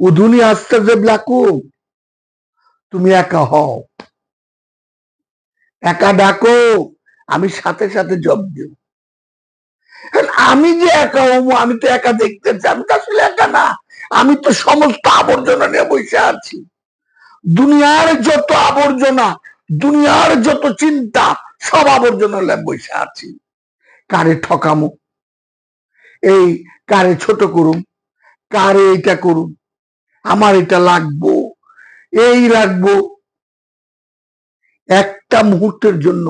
উধুনি আস্তে যে ব্লাকু, তুমি একা হও। একা ডাকো, আমি সাথে সাথে জব দেব। আমি যে একা হব, আমি তো একা দেখতে আমি তো আসলে একা না। আমি তো সমস্ত আবর্জনা নিয়ে বসে আছি। দুনিয়ার যত আবর্জনা, দুনিয়ার যত চিন্তা, সব আবর্জনা নিয়ে বসে আছি। কারে ঠকামো? এই কারে ছোট করুম? কারে এটা করুম? আমার এটা লাগবো, এই লাগবো। একটা মুহূর্তের জন্য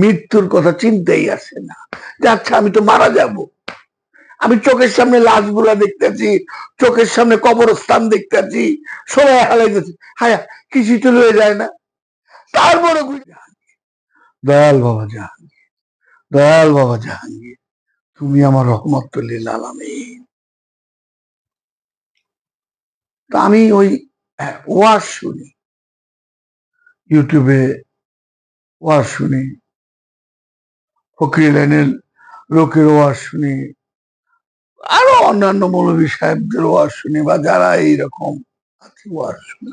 মৃত্যুর কথা চিন্তাই আসে না। যে আচ্ছা আমি তো মারা যাব। আমি চোখের সামনে লাশগুলা দেখতেছি, চোখের সামনে কবরস্থান দেখতেছি, সবাই যাচ্ছে হায় কিছু তো রয়ে যায় না। তারপরে দয়াল বাবা জাহাঙ্গীর, দয়াল বাবা জাহাঙ্গীর, তুমি আমার রহমতুল্লিল আলামিন তা আমি ওই হ্যাঁ, ওয়াজ শুনি। ইউটিউবে ওয়াজ শুনি। ফকির লাইনের লোকের ওয়াজ শুনি। আরও অন্যান্য মৌলবী সাহেবদের ওয়াজ শুনি বা যারা এইরকম আছে ওয়াজ শুনি।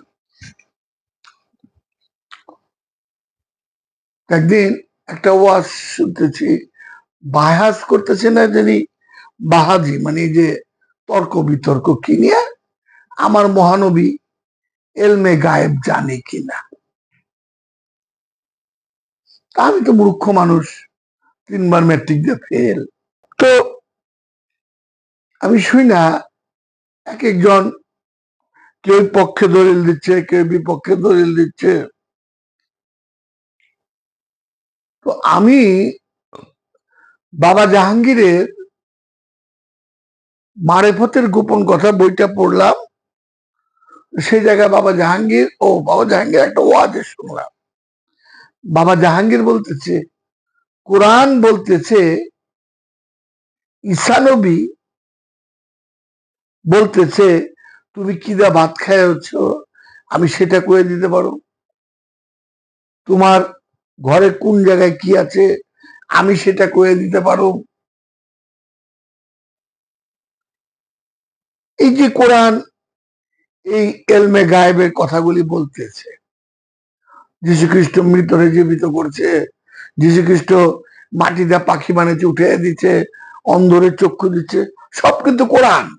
একদিন একটা ওয়াজ শুনতেছি বাহাজ করতেছে না জানি বাহাজি মানে যে তর্ক বিতর্ক কি নিয়ে? আমার মহানবী এলমে গায়েব জানে কিনা। আমি তো মূর্খ মানুষ, তিনবার ম্যাট্রিক দিয়ে ফেল তো আমি শুই না, এক একজন কেউ পক্ষে দলিল দিচ্ছে, কেউ বিপক্ষে দলিল দিচ্ছে। তো আমি বাবা জাহাঙ্গীরের মারেফতের গোপন কথা বইটা পড়লাম সেই জায়গায় বাবা জাহাঙ্গীর ও বাবা জাহাঙ্গীর একটা ওয়াজে শুনলাম। বাবা জাহাঙ্গীর বলতেছে, কোরআন বলতেছে ঈশানবী বলতেছে, তুমি কি দা ভাত খাইছ আমি সেটা করে দিতে পারো। তোমার ঘরে কোন জায়গায় কি আছে, আমি সেটা করে দিতে পারো। এই যে কোরআন এই এলমে গায়েবের কথাগুলি বলতেছে। যীশু খ্রিস্ট মৃতরে জীবিত করছে। যীশু খ্রিস্ট মাটিটা পাখি বানিয়েছে, উঠে দিচ্ছে অন্ধরে চক্ষু দিচ্ছে, সব কিন্তু কোরআন।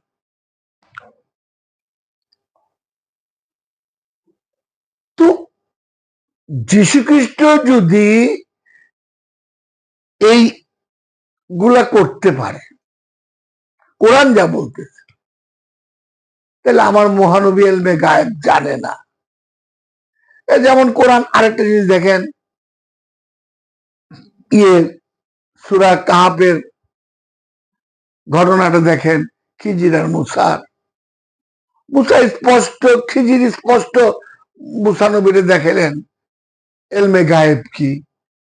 তো যীশু খ্রিস্ট যদি এই গুলা করতে পারে, কোরআন যা বলতেছে তাহলে আমার মহানবী এলমে গায়েব জানে না। যেমন কোরআন আরেকটা জিনিস দেখেন ইয়ে সুরা কাহাপের ঘটনাটা দেখেন, খিজির আর মুসার। মুসা স্পষ্ট, খিজির স্পষ্ট মুসানবীরে দেখালেন, এলমে গায়েব কি?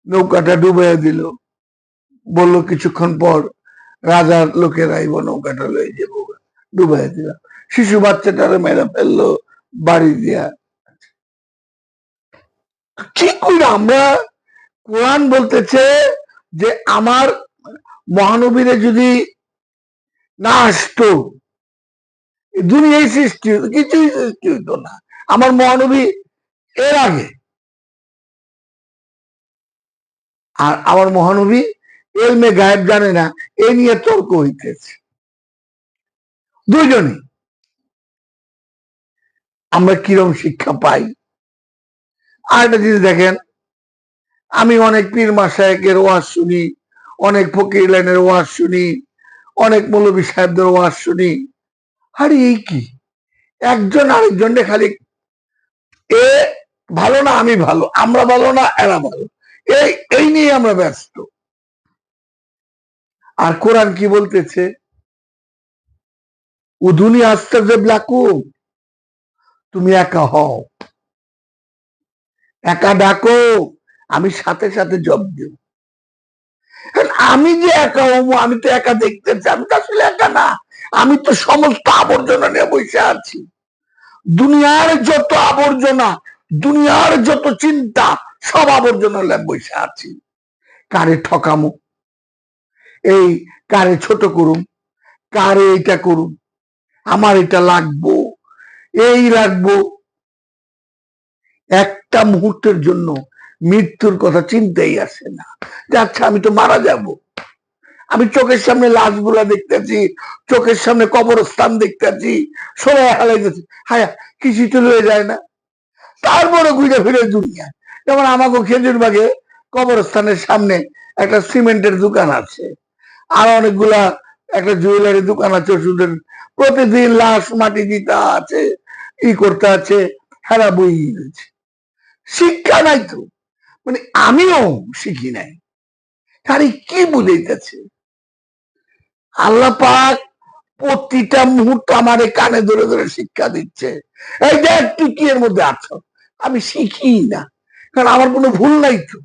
নৌকাটা ডুবে দিল। বলল, কিছুক্ষণ পর রাজার লোকের আইব নৌকাটা লয়ে যাব। ডুবাই দিলাম। শিশু বাচ্চাটারে মেরে ফেলল বাড়ি দিয়া। কি করে আমরা কোরআন বলতেছে যে আমার মহানবীরে যদি না আসতো দুনিয়ায় সৃষ্টি হতো কিছুই সৃষ্টি হতো না। আমার মহানবী এর আগে। আর আমার মহানবী এলমে গায়েব জানে না, এ নিয়ে তর্ক হইতেছে। দুইজনই। আমরা কিরম শিক্ষা পাই? আর একটা জিনিস দেখেন, আমি অনেক পীর মাসায়কের ওয়াজ শুনি, অনেক ফকির লাইনের ওয়াজ শুনি, অনেক মৌলবী সাহেবদের ওয়াজ শুনি। আরে এই কি? একজন আরেকজনকে খালি, এ ভালো না আমি ভালো, আমরা ভালো না এরা ভালো, এই এই নিয়ে আমরা ব্যস্ত। আর কোরআন কি বলতেছে? উধুনি আস্তে যে ব্লাকু তুমি একা হও। একা ডাকো, আমি সাথে সাথে জব দেব। আমি যে একা হব, আমি তো একা দেখতে চাই, আমি তো আসলে একা না। আমি তো সমস্ত আবর্জনা নিয়ে বসে আছি। দুনিয়ার যত আবর্জনা, দুনিয়ার যত চিন্তা, সব আবর্জনা নিয়ে বসে আছি। কারে ঠকামো? এই কারে ছোট করুম কারে এটা করুন, আমার এটা লাগবো। এই রাখব। একটা মুহূর্তের জন্য মৃত্যুর কথা চিন্তাই আসে না। আচ্ছা আমি তো মারা যাব। আমি চোখের সামনে লাশ লাশগুলা দেখতেছি, চোখের সামনে কবরস্থান দেখতেছি, সবাই হালাইতেছি হায়া কিছু তো লয়ে যায় না। তারপরে ঘুরে ফিরে দুনিয়া। যেমন আমাকে খেজুর বাগে কবরস্থানের সামনে একটা সিমেন্টের দোকান আছে। আর অনেকগুলা একটা জুয়েলারি দোকান আছে ওষুধের। প্রতিদিন লাশ মাটি দিতে আছে ই করতে আছে হেরা বই গেছে শিক্ষা নাই তো। মানে আমিও শিখি নাই। আরে কি বুঝাইতেছে? আল্লাহ পাক প্রতিটা মুহূর্ত আমার কানে ধরে ধরে শিক্ষা দিচ্ছে। এই দেখ, তুই কি এর মধ্যে আছো? আমি শিখি না। কারণ আমার কোনো ভুল নাই তো।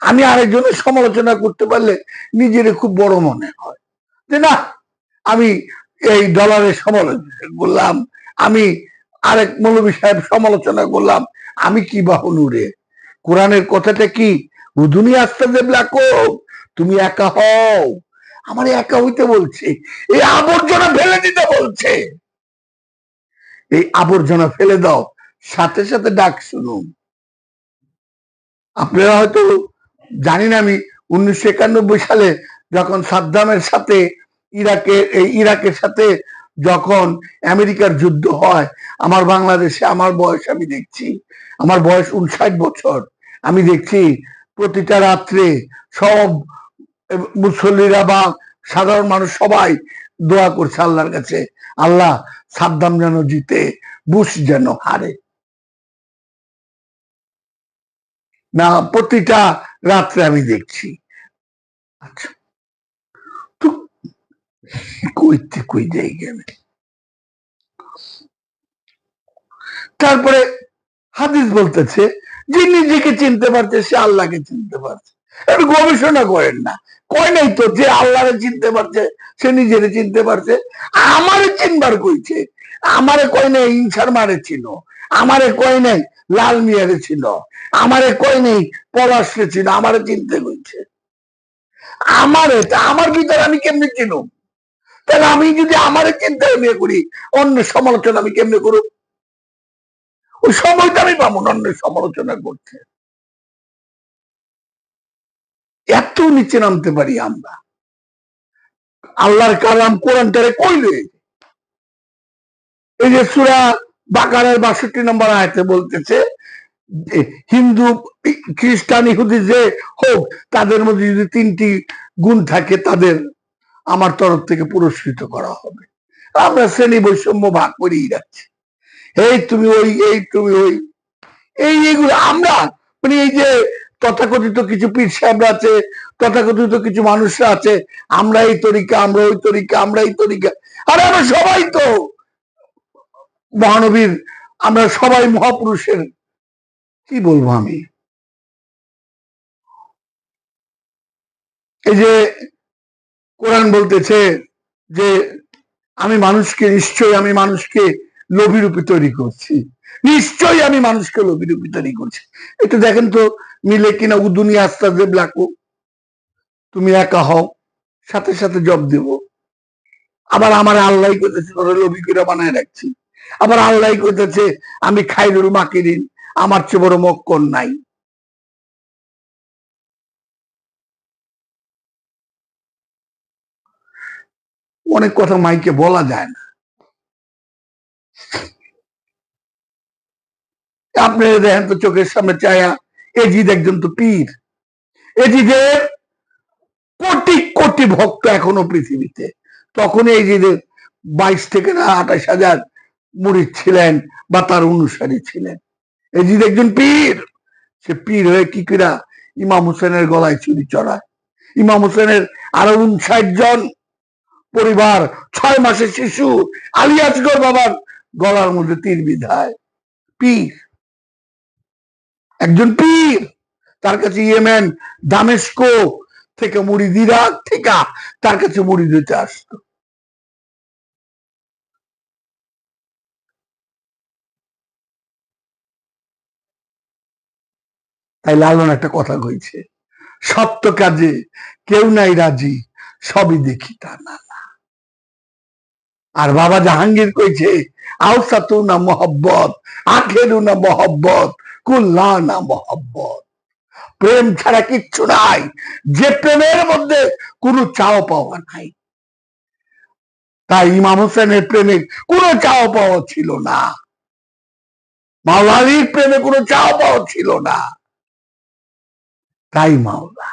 আমি আরেকজনের সমালোচনা করতে পারলে নিজের খুব বড় মনে হয়। যে না, আমি এই ডলারের সমালোচনা করলাম আমি আরেক মৌলবী সাহেব সমালোচনা করলাম, আমি কি বাহনুরে কোরআনের কথাটা কি? উদুনি আস্তে দেবলাকো তুমি একা হও। আমার একা হইতে বলছে, এই আবর্জনা ফেলে দিতে বলছে। এই আবর্জনা ফেলে দাও, সাথে সাথে ডাক শুনুন। আপনারা হয়তো জানি না আমি উনিশশো একানব্বই সালে যখন সাদ্দামের সাথে ইরাকের, এই ইরাকের সাথে যখন আমেরিকার যুদ্ধ হয়, আমার বাংলাদেশে আমার বয়স আমি দেখছি, আমার বয়স উনষাট বছর, আমি দেখছি প্রতিটা রাত্রে সব মুসল্লিরা বা সাধারণ মানুষ সবাই দোয়া করছে আল্লাহর কাছে, আল্লাহ সাদ্দাম যেন জিতে, বুশ যেন হারে। না, প্রতিটা রাত্রে আমি দেখছি। আচ্ছা। তারপরে হাদিস বলতেছে, যে নিজেকে চিনতে পারছে, সে আল্লাহকে চিনতে পারছে। একটু গবেষণা করেন না। কয় নাই তো যে আল্লাহরে চিনতে পারছে, সে নিজেরে চিনতে পারছে? আমারে চিনবার কইছে। আমারে কয় নাই, ইনসার মারে ছিল আমারে কয় নাই, লাল মিয়ারে ছিল আমারে কয় নেই, পলাশরে ছিল আমারে চিনতে কইছে। আমারে আমার ভিতরে আমি কেমনে চিনো তাহলে আমি যদি আমার চিন্তা নিয়ে করি, অন্য সমালোচনা আমি কেমনে করব? ওই সময়টা আমি পাবো না, অন্য সমালোচনা করতে। এত নিচে নামতে পারি আমরা। আল্লাহর কালাম কোরআনটারে কইলে এই যে সুরা বাকারের বাষট্টি নম্বর আয়তে বলতেছে হিন্দু, খ্রিস্টান, ইহুদি যে হোক, তাদের মধ্যে যদি তিনটি গুণ থাকে তাদের আমার তরফ থেকে পুরস্কৃত করা হবে। আমরা শ্রেণি বৈষম্য ভাগ করেই যাচ্ছি। এই তুমি ওই, এই তুমি ওই, এই এইগুলো আমরা মানে এই যে তথাকথিত কিছু পীর সাহেবরা আছে, তথাকথিত কিছু মানুষরা আছে, আমরা এই তরিকা, আমরা ওই তরিকা, আমরা এই তরিকা। আরে আমরা সবাই তো মহানবীর, আমরা সবাই মহাপুরুষের, কি বলব আমি? এই যে কোরআন বলতেছে যে, আমি মানুষকে নিশ্চয়ই আমি মানুষকে লোভী রূপে তৈরি করছি। নিশ্চয়ই আমি মানুষকে লোভী রূপে তৈরি করছি। এটা দেখেন তো, মিলে কিনা উদুনি আস্তা যে ব্লাকো তুমি একা হও, সাথে সাথে জব দেব। আবার আমার আল্লাহ করতেছে তোরা লোভী করে বানায় রাখছি। আবার আল্লাহ করতেছে আমি খাইরুল মাকিরিন, আমার চেয়ে বড় মক্কন নাই। অনেক কথা মাইকে বলা যায় না। আপনি দেখেন তো চোখের সামনে চায়া, এজিদ একজন তো পীর। এজিদের কোটি কোটি ভক্ত এখনও পৃথিবীতে। তখন এজিদের বাইশ থেকে না আঠাশ হাজার মুড়ি ছিলেন বা তার অনুসারী ছিলেন। এজিদ একজন পীর। সে পীর হয়ে কি কিরা ইমাম হোসেনের গলায় চুরি চড়ায়। ইমাম হোসেনের আরও উনষাট জন পরিবার, ছয় মাসের শিশু আলিয়াজগর বাবার গলার মধ্যে তীর বিধায়। পীর। একজন পীর। তার কাছে ইয়েমেন, দামেস্কো থেকে মুড়ি দিরাক থেকে তার কাছে মুড়ি দিতে আসতো। তাই লালন একটা কথা কইছে, সত্য কাজে কেউ নাই রাজি, সবই দেখি তা না আর বাবা জাহাঙ্গীর কইছে আউসাতু না মোহব্বত আখেরু না মোহব্বত কুল্লা না মোহব্বত। প্রেম ছাড়া কিচ্ছু নাই, যে প্রেমের মধ্যে কোনো চাও পাওয়া নাই। তাই ইমাম হোসেনের প্রেমে কোনো চাও পাওয়া ছিল না। মাওলানির প্রেমে কোনো চাও পাওয়া ছিল না। তাই মাওলা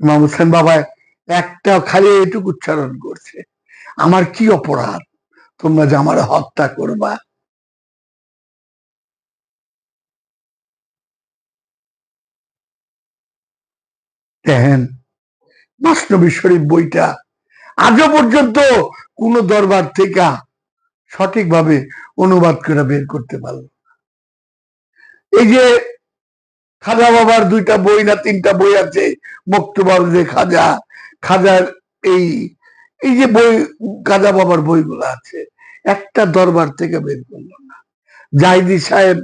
ইমাম হোসেন বাবা একটা খালি এটুকু উচ্চারণ করছে। আমার কি অপরাধ? তোমরা যে আমার হত্যা করবা। দেখেন মাসনবী শরীফ বইটা আজও পর্যন্ত কোন দরবার থেকে সঠিকভাবে অনুবাদ করে বের করতে পারল। এই যে খাজা বাবার দুইটা বই না, তিনটা বই আছে মক্তবার যে খাজা, খাজার এই এই যে বই, খাজা বাবার বইগুলো আছে, একটা দরবার থেকে বের করল না। জাহিদি সাহেব,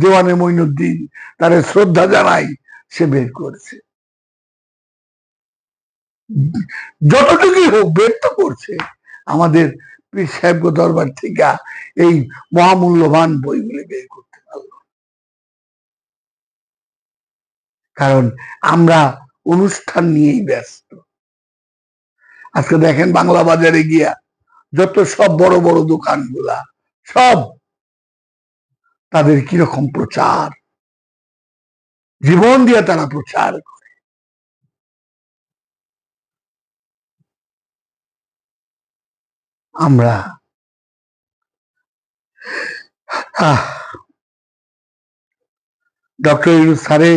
দেওয়ানে মইনুদ্দিন, তারে শ্রদ্ধা জানাই, সে বের করেছে। যতটুকুই হোক বের তো করছে। আমাদের পীর সাহেব দরবার থেকে এই মহামূল্যবান বইগুলি বের করতে কারণ আমরা অনুষ্ঠান নিয়েই ব্যস্ত। আজকে দেখেন বাংলা বাজারে গিয়া যত সব বড় বড় দোকানগুলা, সব তাদের কীরকম প্রচার? জীবন দিয়ে তারা প্রচার করে। আমরা ডক্টর ইউনুস স্যারে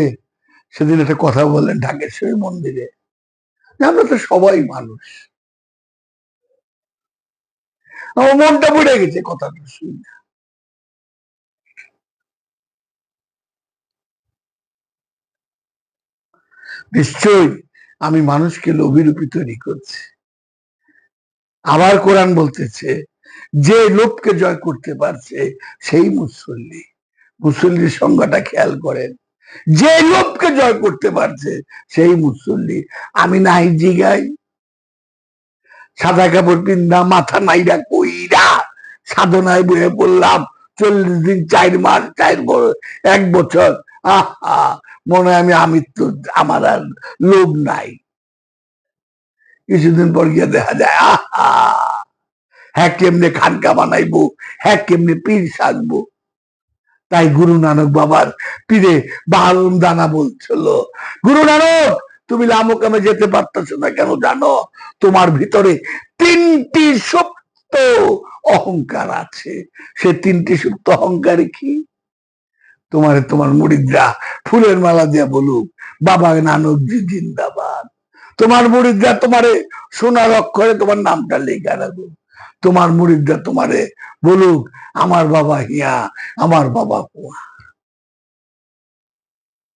সেদিন একটা কথা বললেন ঢাকেশ্বরী মন্দিরে। আমরা তো সবাই মানুষ। আমার মনটা পড়ে গেছে কথাটা শুনে। নিশ্চয়ই আমি মানুষকে লোভিরূপী তৈরি করছি। আবার কোরআন বলতেছে, যে লোভকে জয় করতে পারছে সেই মুসল্লি। মুসল্লির সংজ্ঞাটা খেয়াল করেন। যে লোভকে জয় করতে পারছে, সেই মুসল্লি। আমি নাই জিগাই। সাদা কাপড় পিন্দা মাথা নাইরা কইরা সাধনায় বয়ে পড়লাম। চল্লিশ দিন, চার মাস, চার এক বছর। আহা, মনে হয় আমি আমি তো আমার আর লোভ নাই। কিছুদিন পর গিয়ে দেখা যায়, আহা হ্যাঁ কেমনে খানকা বানাইবো হ্যাঁ কেমনে পীর সাজবো। তাই গুরু নানক বাবার পীরে বাহারুন দানা বলছিল, গুরু নানক, তুমি লামকামে যেতে পারতেছো না কেন জানো? তোমার ভিতরে তিনটি সুপ্ত অহংকার আছে। সে তিনটি সুপ্ত অহংকার কি? তোমার তোমার মুড়িদরা ফুলের মালা দিয়া বলুক, বাবা নানকজি জিন্দাবাদ। তোমার মুড়িদরা তোমারে সোনার অক্ষরে তোমার নামটা লেখা রাখুক। তোমার মুরিদরা তোমারে বলুক, আমার বাবা হিয়া, আমার বাবা হুয়া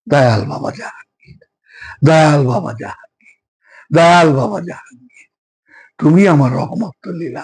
দয়াল বাবা জাহাঙ্গীর, দয়াল বাবা জাহাঙ্গীর, দয়াল বাবা জাহাঙ্গীর। তুমি আমার রহমত লীলা